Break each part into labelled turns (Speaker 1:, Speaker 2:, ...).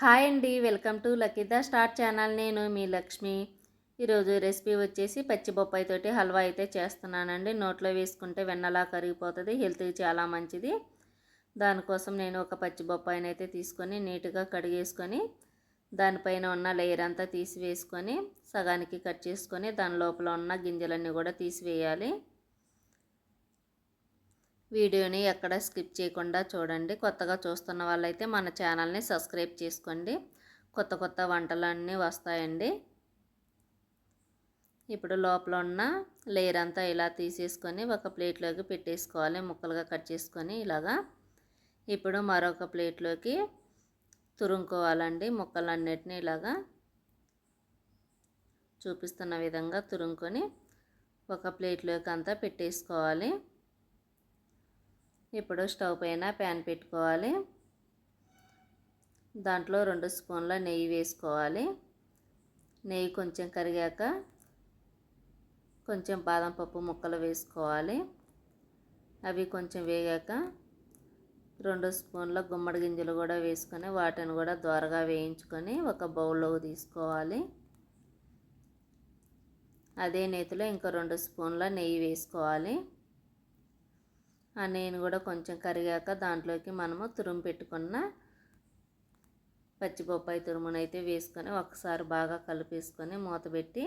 Speaker 1: Hi అండి welcome to లక్కీదా star channel. నేను మీ లక్ష్మి. ఈరోజు రెసిపీ వచ్చేసి పచ్చి బొప్పాయితోటి హల్వా అయితే చేస్తున్నానండి. నోట్లో వేసుకుంటే వెన్నలా కరిగిపోతుంది హెల్త్కి చాలా మంచిది. దానికోసం నేను ఒక పచ్చి బొప్పాయిని అయితే తీసుకొని నీట్గా కడిగేసుకొని దానిపైన ఉన్న లేయర్ అంతా తీసివేసుకొని సగానికి కట్ చేసుకొని దాని లోపల ఉన్న గింజలన్నీ కూడా తీసివేయాలి. వీడియోని ఎక్కడ స్కిప్ చేయకుండా చూడండి. కొత్తగా చూస్తున్న వాళ్ళైతే మన ఛానల్ని సబ్స్క్రైబ్ చేసుకోండి. కొత్త కొత్త వంటలన్నీ వస్తాయండి. ఇప్పుడు లోపల ఉన్న లేయర్ అంతా ఇలా తీసేసుకొని ఒక ప్లేట్లోకి పెట్టేసుకోవాలి. ముక్కలుగా కట్ చేసుకొని ఇలాగా. ఇప్పుడు మరొక ప్లేట్లోకి తురుముకోవాలండి. ముక్కలన్నిటిని ఇలాగా చూపిస్తున్న విధంగా తురుముకొని ఒక ప్లేట్లోకి అంతా పెట్టేసుకోవాలి. ఇప్పుడు స్టవ్ పైన ప్యాన్ పెట్టుకోవాలి. దాంట్లో రెండు స్పూన్ల నెయ్యి వేసుకోవాలి. నెయ్యి కొంచెం కరిగాక కొంచెం బాదం పప్పు ముక్కలు వేసుకోవాలి. అవి కొంచెం వేగాక రెండు స్పూన్ల గుమ్మడి గింజలు కూడా వేసుకొని వాటిని కూడా దోరగా వేయించుకొని ఒక బౌల్లోకి తీసుకోవాలి. అదే నేతిలో ఇంకా రెండు స్పూన్ల నెయ్యి వేసుకోవాలి. నేను కూడా కొంచెం కరిగాక దాంట్లోకి మనము తురుము పెట్టుకున్న పచ్చిబొప్పాయి తురుమునైతే వేసుకొని ఒకసారి బాగా కలిపేసుకొని మూత పెట్టి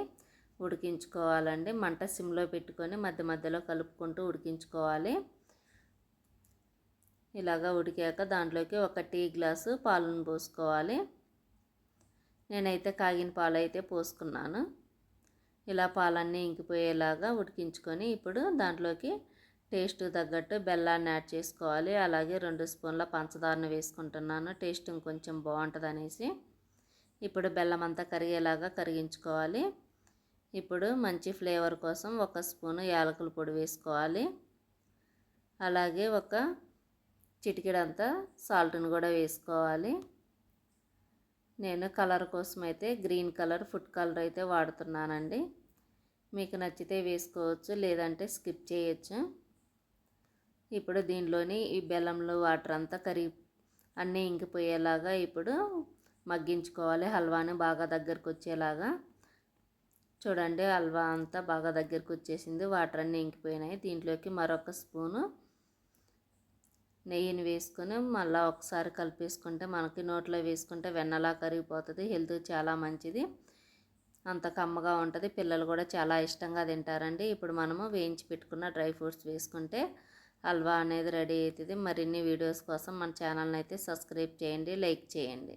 Speaker 1: ఉడికించుకోవాలండి. మంట సిమ్లో పెట్టుకొని మధ్య మధ్యలో కలుపుకుంటూ ఉడికించుకోవాలి. ఇలాగా ఉడికాక దాంట్లోకి ఒక టీ గ్లాసు పాలను పోసుకోవాలి. నేనైతే కాగిన పాలు అయితే పోసుకున్నాను. ఇలా పాలన్నీ ఇంకిపోయేలాగా ఉడికించుకొని ఇప్పుడు దాంట్లోకి టేస్ట్ తగ్గట్టు బెల్లాన్ని యాడ్ చేసుకోవాలి. అలాగే రెండు స్పూన్ల పంచదారను వేసుకుంటున్నాను. టేస్ట్ ఇంకొంచెం బాగుంటుంది అనేసి ఇప్పుడు బెల్లం అంతా కరిగేలాగా కరిగించుకోవాలి. ఇప్పుడు మంచి ఫ్లేవర్ కోసం ఒక స్పూను యాలకుల పొడి వేసుకోవాలి. అలాగే ఒక చిటికెడంతా సాల్ట్ని కూడా వేసుకోవాలి. నేను కలర్ కోసం అయితే గ్రీన్ కలర్ ఫుడ్ కలర్ అయితే వాడుతున్నానండి. మీకు నచ్చితే వేసుకోవచ్చు లేదంటే స్కిప్ చేయొచ్చు. ఇప్పుడు దీనిలోని ఈ బెల్లంలో వాటర్ అంతా కరిగి అన్నీ ఇంకిపోయేలాగా ఇప్పుడు మగ్గించుకోవాలి. హల్వాని బాగా దగ్గరకు వచ్చేలాగా చూడండి హల్వా అంతా బాగా దగ్గరకు వచ్చేసింది వాటర్ అన్నీ ఇంకిపోయినాయి. దీంట్లోకి మరొక స్పూను నెయ్యిని వేసుకొని మళ్ళీ ఒకసారి కలిపేసుకుంటే మనకి నోట్లో వేసుకుంటే వెన్నలా కరిగిపోతుంది. హెల్త్ చాలా మంచిది. అంత కమ్మగా ఉంటుంది. పిల్లలు కూడా చాలా ఇష్టంగా తింటారండి. ఇప్పుడు మనము వేయించి పెట్టుకున్న డ్రై ఫ్రూట్స్ వేసుకుంటే హల్వా అనేది రెడీ అవుతుంది మరిన్ని వీడియోస్ కోసం మన ఛానల్ని అయితే సబ్స్క్రైబ్ చేయండి లైక్ చేయండి.